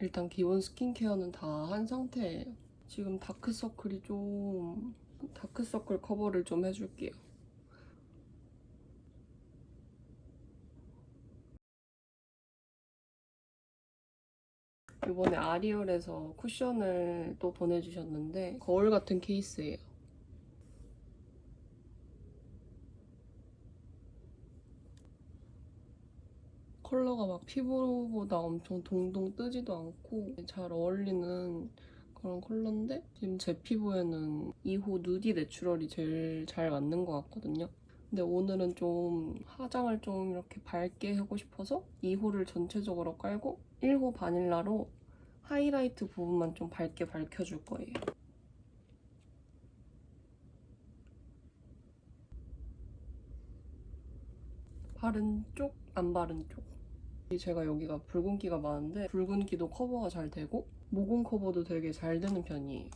일단 기본 스킨케어는 다 한 상태예요. 지금 다크서클이 좀 다크서클 커버를 좀 해줄게요. 이번에 아리얼에서 쿠션을 또 보내주셨는데 거울 같은 케이스예요. 컬러가 막 피부보다 엄청 동동 뜨지도 않고 잘 어울리는 그런 컬러인데 지금 제 피부에는 2호 누디 내추럴이 제일 잘 맞는 것 같거든요. 근데 오늘은 좀 화장을 좀 이렇게 밝게 하고 싶어서 2호를 전체적으로 깔고 1호 바닐라로 하이라이트 부분만 좀 밝게 밝혀줄 거예요. 바른 쪽, 안 바른 쪽. 제가 여기가 붉은기가 많은데 붉은기도 커버가 잘 되고 모공 커버도 되게 잘 되는 편이에요.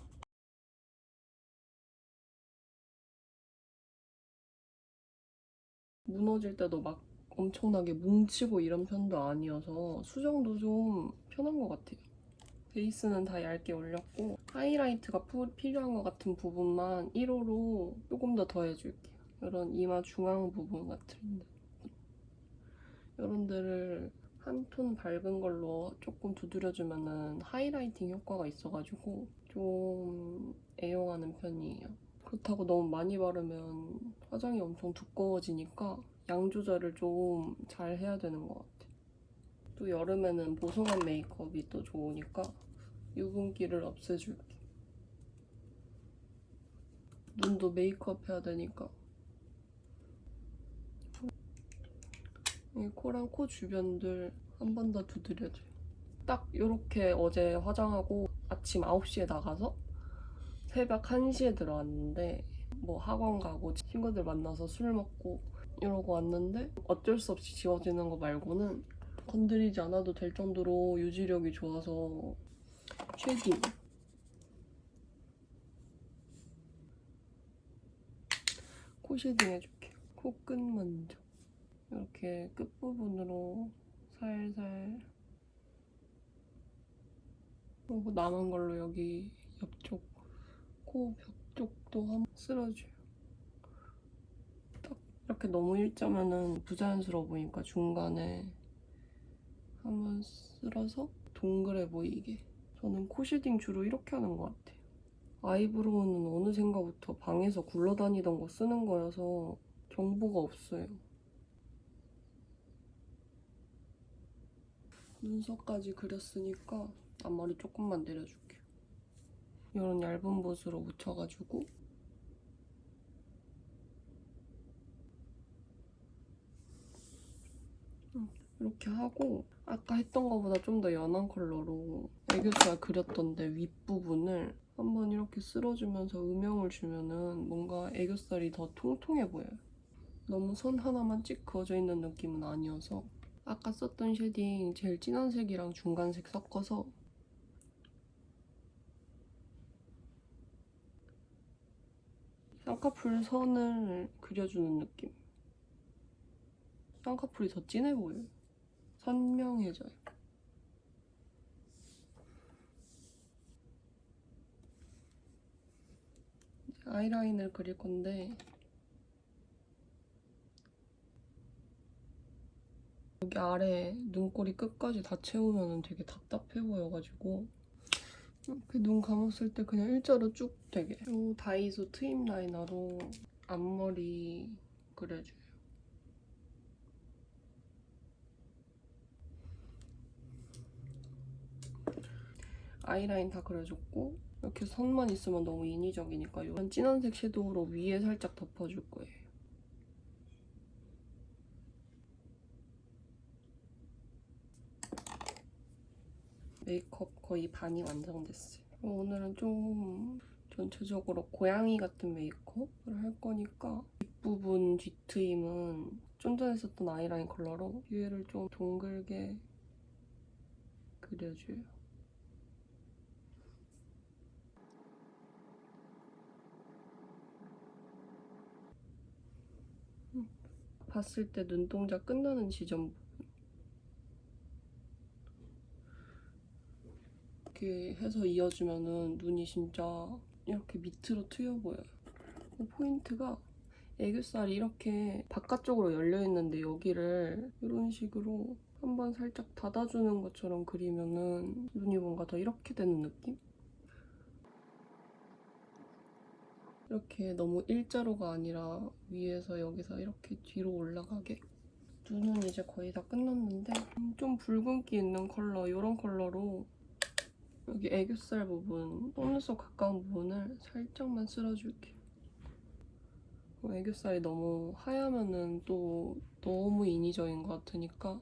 무너질 때도 막 엄청나게 뭉치고 이런 편도 아니어서 수정도 좀 편한 것 같아요. 베이스는 다 얇게 올렸고 하이라이트가 푸- 필요한 것 같은 부분만 1호로 조금 더 더해줄게요. 이런 이마 중앙 부분 같은데 이런 데를 한 톤 밝은 걸로 조금 두드려주면은 하이라이팅 효과가 있어가지고 좀 애용하는 편이에요. 그렇다고 너무 많이 바르면 화장이 엄청 두꺼워지니까 양 조절을 좀 잘 해야 되는 것 같아요. 또 여름에는 보송한 메이크업이 또 좋으니까 유분기를 없애줄게. 눈도 메이크업 해야 되니까 이 코랑 코 주변들 한 번 더 두드려줘요. 딱 이렇게 어제 화장하고 아침 9시에 나가서 새벽 1시에 들어왔는데 뭐 학원 가고 친구들 만나서 술 먹고 이러고 왔는데 어쩔 수 없이 지워지는 거 말고는 건드리지 않아도 될 정도로 유지력이 좋아서 쉐딩 코 쉐딩 해줄게요. 코끝 먼저 이렇게 끝부분으로 살살 그리고 남은 걸로 여기 옆쪽 코 벽 쪽도 한번 쓸어줘요. 딱 이렇게 너무 일자면은 부자연스러워 보니까 중간에 한번 쓸어서 동그래 보이게 저는 코 쉐딩 주로 이렇게 하는 것 같아요. 아이브로우는 어느샌가부터 방에서 굴러다니던 거 쓰는 거여서 정보가 없어요. 눈썹까지 그렸으니까 앞머리 조금만 내려줄게요. 이런 얇은 붓으로 묻혀가지고 음, 이렇게 하고 아까 했던 것보다 좀 더 연한 컬러로 애교살 그렸던데 윗부분을 한번 이렇게 쓸어주면서 음영을 주면은 뭔가 애교살이 더 통통해 보여요. 너무 선 하나만 찍 그어져 있는 느낌은 아니어서 아까 썼던 쉐딩 제일 진한 색이랑 중간색 섞어서 쌍꺼풀 선을 그려주는 느낌. 쌍꺼풀이 더 진해 보여요. 선명해져요. 아이라인을 그릴 건데 여기 아래 눈꼬리 끝까지 다 채우면 되게 답답해 보여가지고 이렇게 눈 감았을 때 그냥 일자로 쭉 되게 이 다이소 트임 라이너로 앞머리 그려줘요. 아이라인 다 그려줬고 이렇게 선만 있으면 너무 인위적이니까 이런 진한 색 섀도우로 위에 살짝 덮어줄 거예요. 메이크업 거의 반이 완성됐어요. 오늘은 좀 전체적으로 고양이 같은 메이크업을 할 거니까 뒷부분 뒤트임은 좀 전에 썼던 아이라인 컬러로 뒤에를 좀 동글게 그려줘요. 봤을 때 눈동자 끝나는 지점 부분 이렇게 해서 이어주면은 눈이 진짜 이렇게 밑으로 트여 보여요. 그 포인트가 애교살이 이렇게 바깥쪽으로 열려 있는데 여기를 이런 식으로 한번 살짝 닫아주는 것처럼 그리면은 눈이 뭔가 더 이렇게 되는 느낌? 이렇게 너무 일자로가 아니라 위에서 여기서 이렇게 뒤로 올라가게 눈은 이제 거의 다 끝났는데 음, 좀 붉은기 있는 컬러 이런 컬러로 여기 애교살 부분 속눈썹 가까운 부분을 살짝만 쓸어줄게요 어, 애교살이 너무 하얗면은 또 너무 인위적인 것 같으니까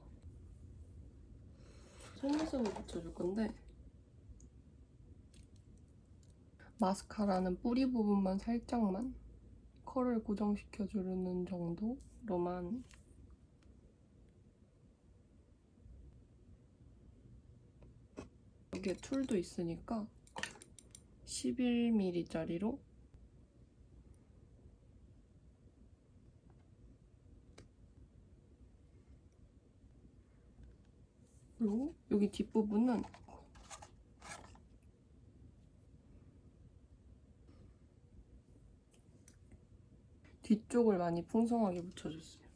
속눈썹을 붙여줄 건데 마스카라는 뿌리 부분만 살짝만 컬을 고정시켜주는 정도로만 이게 툴도 있으니까 11mm짜리로 그리고 여기 뒷부분은 뒤쪽을 많이 풍성하게 묻혀줬어요.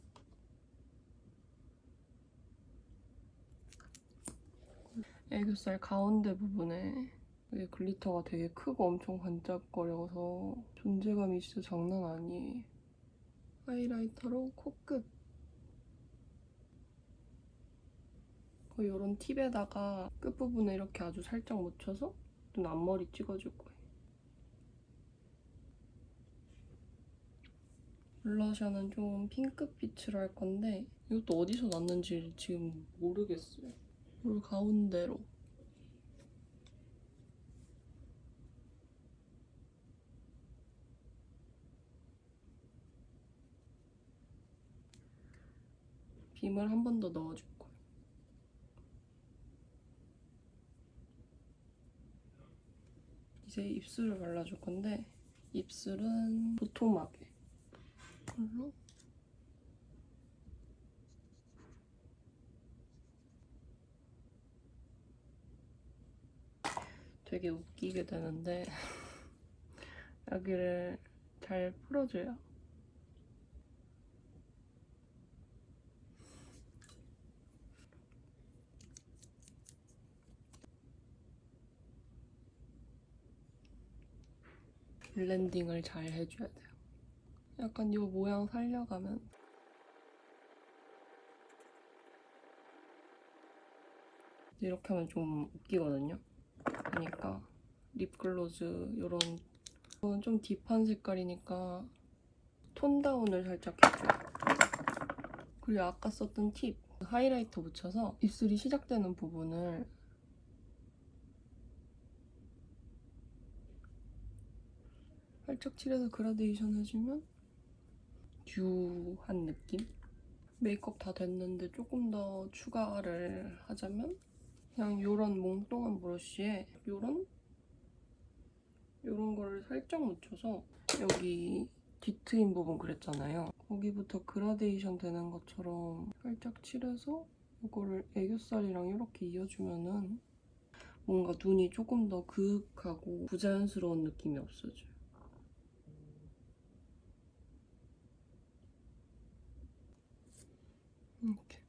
애교살 가운데 부분에 여기 글리터가 되게 크고 엄청 반짝거려서 존재감이 진짜 장난 아니에요. 하이라이터로 코끝 이런 팁에다가 끝부분에 이렇게 아주 살짝 묻혀서 눈 앞머리 찍어줄 거예요. 블러셔는 좀 핑크빛으로 할 건데 이것도 어디서 났는지 지금 모르겠어요. 물 가운데로. 빔을 한 번 더 넣어줄 거예요. 이제 입술을 발라줄 건데 입술은 도톰하게 이걸로 되게 웃기게 되는데 여기를 잘 풀어줘요. 블렌딩을 잘 해줘야 돼요. 약간 이 모양 살려가면 이렇게 하면 좀 웃기거든요. 그러니까 립글로즈 이런 이거는 좀 딥한 색깔이니까 톤 다운을 살짝 해줘요. 그리고 아까 썼던 팁 하이라이터 묻혀서 입술이 시작되는 부분을 살짝 칠해서 그라데이션 해주면 듀한 느낌? 메이크업 다 됐는데 조금 더 추가를 하자면 그냥 요런 몽롱한 브러쉬에 요런 요런 거를 살짝 묻혀서 여기 뒤트인 부분 그랬잖아요. 거기부터 그라데이션 되는 것처럼 살짝 칠해서 이거를 애교살이랑 이렇게 이어주면은 뭔가 눈이 조금 더 그윽하고 부자연스러운 느낌이 없어져요. 이렇게